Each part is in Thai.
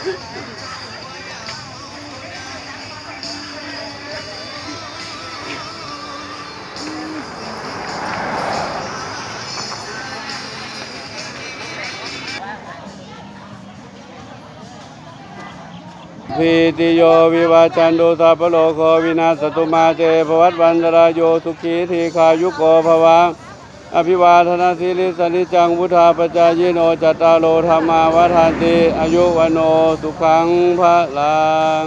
พีติโยวิวาจันโดสัพโลกโควินาสตุมาเตภวัตวันตรายโยสุขีทีขายุโกภวะ อภิวาทนาสิริสนิจังวุธาปจายโนจัตตารโลธรรมาวัฏานติอายุวันโนสุขังพระลัง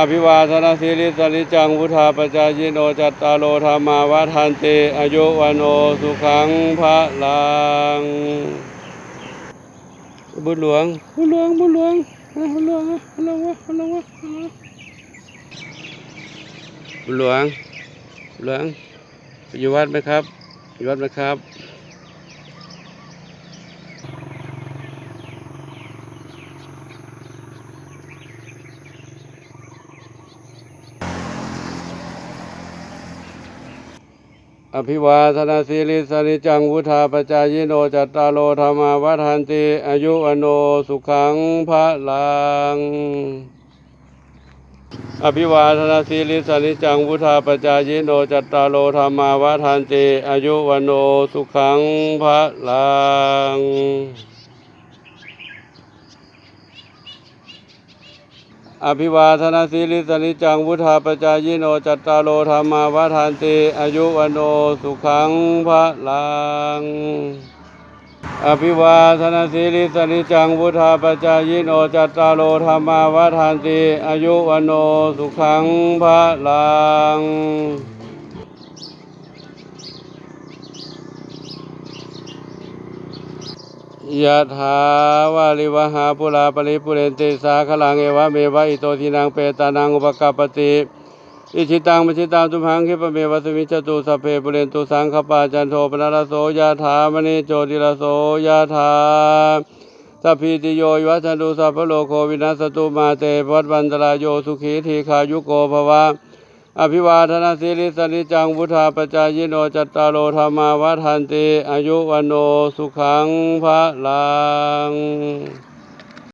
อภิวาทนาสิริสนิจังวุธาปจายโนจัตตาโลธรรมาวัฏานติอายุวันโนสุขังพระลังบุญหลวงบุญหลวงบุญหลวงบุญหลวงบุญหลวงวะบุญหลวงวะบุญหลวงบุญหลวงไปอยู่วัดไหมครับอยู่วัดไหมครับ อภิวาทนาสีลิสนิจังวุธาปจายโนจัตตาโลธรรมาวัฏันติอายุอโนสุขังพระลัง อภิวาทนาสีลิสนิจังวุธาปจายโนจัตตาโลธรรมาวัฏันติอายุวโนสุขังพระลัง อภิวาทนาสีลิสนิจังวุธาปจายโนจัตตาโลธรรมาวัฏานติอายุวันโนสุขังพระลัง อภิวาทนาสีลิสนิจังวุธาปจายโนจัตตาโลธรรมาวัฏานติอายุวันโนสุขังพระลัง ยะถาวาลิวหาปุราปริปุเรนติสาขลังเอวะเมวะอิโตทินังเปตานังอุปกปปติอิชิตังมชิตังตุมหังคิปเมวะสมิจจตุสัพเพปุเรนตุสังขปาจันโทปนารโสยะถามณีโจติรโสยะถาสัพพิติโยวิวัชนุสัพพะโลโควินัสตุมาเตวัตวันตรายโยสุขีทีขายุโกภวะ อภิวาทนาสิริสนิจังพุทธาปจายโนจัตตารโอธรรมาวัฏันติอายุวันโนสุขังพระลัง